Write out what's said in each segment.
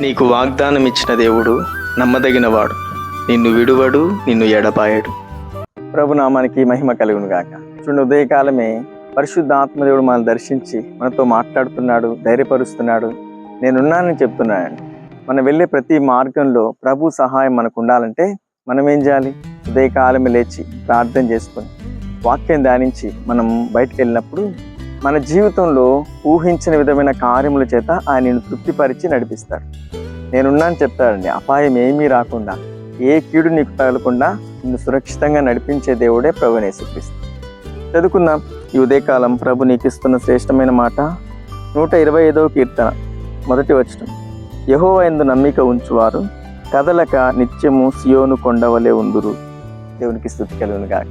నీకు వాగ్దానం ఇచ్చిన దేవుడు నమ్మదగినవాడు. నిన్ను విడువడు నిన్ను ఎడపాయడు ప్రభునామానికి మహిమ కలుగును గాక. చూడండి ఉదయకాలమే పరిశుద్ధ ఆత్మదేవుడు మనల్ని దర్శించి మనతో మాట్లాడుతున్నాడు ధైర్యపరుస్తున్నాడు. నేనున్నానని చెప్తున్నాడు మనం వెళ్ళే ప్రతి మార్గంలో ప్రభు సహాయం మనకు ఉండాలంటే మనం ఏం చేయాలి? ఉదయకాలమే లేచి ప్రార్థన చేసుకొని వాక్యం ధ్యానించి మనం బయటకు వెళ్ళినప్పుడు మన జీవితంలో ఊహించిన విధమైన కార్యముల చేత ఆయనను తృప్తిపరిచి నడిపిస్తాడు. నేనున్నాను చెప్తాడండి అపాయం ఏమీ రాకుండా ఏ కీడు నీకు తగలకుండా నిన్ను సురక్షితంగా నడిపించే దేవుడే ప్రభునే నేసుక్రీస్తు చదువుకుందాం. ఈ ఉదయకాలం ప్రభు నీకు ఇస్తున్న శ్రేష్టమైన మాట నూట ఇరవై ఐదవ కీర్తన మొదటి వచనం. యహో ఎందు నమ్మిక ఉంచువారు కదలక నిత్యము సియోను కొండవలే ఉందురు. దేవునికి స్థుతి కలుగును గాక.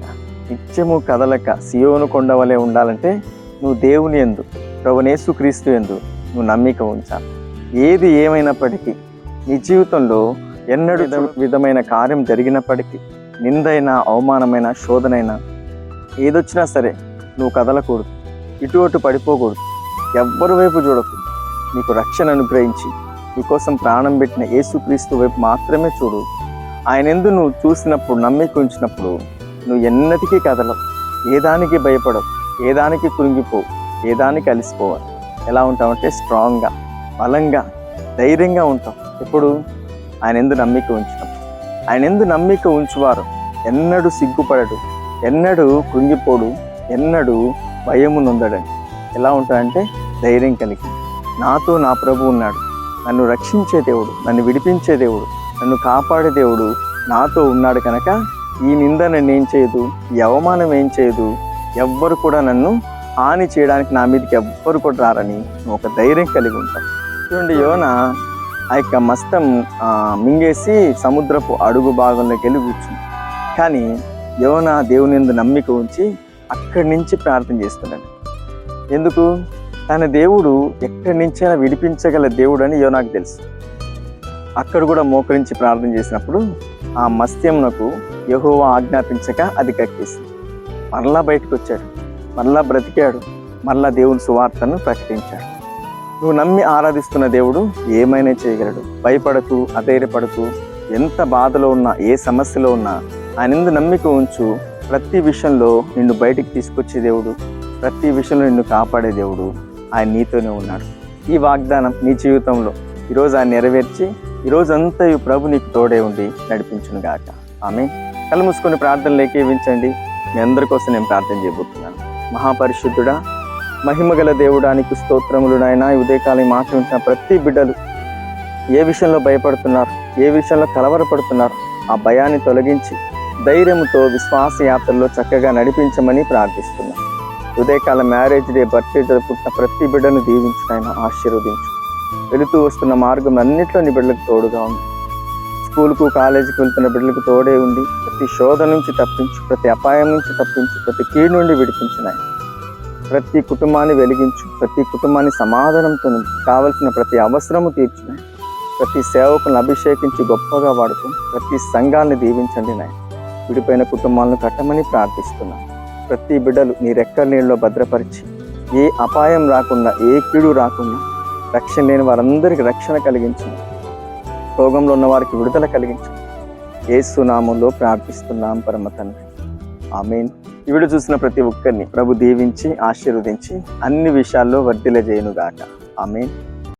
నిత్యము కదలక సియోను కొండవలే ఉండాలంటే నువ్వు దేవుని ఎందు ప్రభునేసు క్రీస్తు ఎందు నువ్వు నమ్మిక ఉంచాలి ఏది ఏమైనప్పటికీ నీ జీవితంలో ఎన్నడూ విధ- విధమైన కార్యం జరిగినప్పటికీ నిందైన అవమానమైన శోధనైనా ఏదొచ్చినా సరే నువ్వు కదలకూడదు ఇటు అటు పడిపోకూడదు ఎవ్వరి వైపు చూడకు. నీకు రక్షణ అనుగ్రహించి నీకోసం ప్రాణం పెట్టిన యేసుక్రీస్తు వైపు మాత్రమే చూడు. ఆయన ఎందు నువ్వు చూసినప్పుడు నమ్మిక ఉంచినప్పుడు నువ్వు ఎన్నటికీ కదలవు ఏ దానికి భయపడవు. ఏ దానికి కృంగిపోవు ఏ దానికి అలిసిపోవాలి ఎలా ఉంటావంటే స్ట్రాంగ్గా బలంగా ధైర్యంగా ఉంటాం. ఎప్పుడు? ఆయన ఎందు నమ్మిక ఉంచడం ఆయన ఎందు నమ్మిక ఉంచువారు ఎన్నడూ సిగ్గుపడడు ఎన్నడూ కృంగిపోడు ఎన్నడూ భయము నొందడని ఎలా ఉంటాడంటే ధైర్యం కలిగి. నాతో నా ప్రభు ఉన్నాడు. నన్ను రక్షించే దేవుడు నన్ను విడిపించే దేవుడు నన్ను కాపాడే దేవుడు నాతో ఉన్నాడు కనుక ఈ నింద నన్ను ఏం చేయదు ఈ అవమానం ఏం చేయదు ఎవ్వరు కూడా నన్ను హాని చేయడానికి నా మీదకి ఎవ్వరు కూడా రారని ఒక ధైర్యం కలిగి ఉంటావు. చూడండి యోన ఆ యొక్క మస్తం మింగేసి సముద్రపు అడుగు భాగంలోకి వెళ్ళి కూర్చుంది. కానీ యోన దేవుని ఎందు నమ్మిక ఉంచి అక్కడి నుంచి ప్రార్థన చేస్తున్నాడు. ఎందుకు? తన దేవుడు ఎక్కడి నుంచైనా విడిపించగల దేవుడు అని యోనాకు తెలుసు. అక్కడ కూడా మోకరించి ప్రార్థన చేసినప్పుడు ఆ మత్స్యంనకు యహోవా ఆజ్ఞాపించక అది కక్కేసింది. మరలా బయటకు వచ్చాడు మరలా బ్రతికాడు. మరలా దేవుని సువార్తను ప్రకటించాడు. నువ్వు నమ్మి ఆరాధిస్తున్న దేవుడు ఏమైనా చేయగలడు. భయపడుతూ అధైర్యపడుతూ ఎంత బాధలో ఉన్నా ఏ సమస్యలో ఉన్నా ఆయన నమ్మిక ఉంచు. ప్రతి విషయంలో నిన్ను బయటికి తీసుకొచ్చే దేవుడు ప్రతి విషయంలో నిన్ను కాపాడే దేవుడు ఆయన నీతోనే ఉన్నాడు. ఈ వాగ్దానం నీ జీవితంలో ఈరోజు ఆయన నెరవేర్చి ఈరోజంతా ఈ ప్రభు నీకు తోడే ఉండి నడిపించునుగాక. ఆమె కళ్ళు మూసుకొని ప్రార్థనలు ఏకీవించండి మీ అందరి కోసం నేను ప్రార్థన చేయబోతున్నాను. మహాపరిశుద్ధుడా మహిమగల దేవుడానికి స్తోత్రములు నాయన. ఈ ఉదయకాలం మాట ఉంటున్న ప్రతి బిడ్డలు ఏ విషయంలో భయపడుతున్నారు ఏ విషయంలో కలవరపడుతున్నారు ఆ భయాన్ని తొలగించి ధైర్యంతో విశ్వాస యాత్రలో చక్కగా నడిపించమని ప్రార్థిస్తున్నాను ఉదయకాల మ్యారేజ్ డే బర్త్డే జరుపుకుంటున్న ప్రతి బిడ్డను దీవించిన ఆయన ఆశీర్వదించు. వెళుతూ వస్తున్న మార్గం అన్నింటిలో నీ బిడ్డలకు తోడుగా ఉంది స్కూల్కు కాలేజీకి వెళ్తున్న బిడ్డలకు తోడే ఉండి ప్రతి శోధ నుంచి తప్పించు ప్రతి అపాయం నుంచి తప్పించు ప్రతి కీడు నుండి విడిపించిన ప్రతి కుటుంబాన్ని వెలిగించు ప్రతి కుటుంబాన్ని సమాధానంతో కావలసిన ప్రతి అవసరము తీర్చిన ప్రతి సేవకులను అభిషేకించి గొప్పగా వాడుతూ ప్రతి సంఘాన్ని దీవించండి నాయన. విడిపోయిన కుటుంబాలను కట్టమని ప్రార్థిస్తున్నాను ప్రతి బిడ్డలు నీ రెక్కల నీళ్ళలో భద్రపరిచి ఏ అపాయం రాకుండా ఏ కీడు రాకుండా రక్షణ లేని వారందరికీ రక్షణ కలిగించింది రోగంలో ఉన్న వారికి విడుదల కలిగించు. ఏసు నామంలో ప్రార్థిస్తున్నాం పరమ తండ్రి. ఆమెన్. ఈ చూసిన ప్రతి ఒక్కరిని ప్రభు దీవించి ఆశీర్వదించి అన్ని విషయాల్లో వర్ధిల చేయనుగాక ఆమెన్.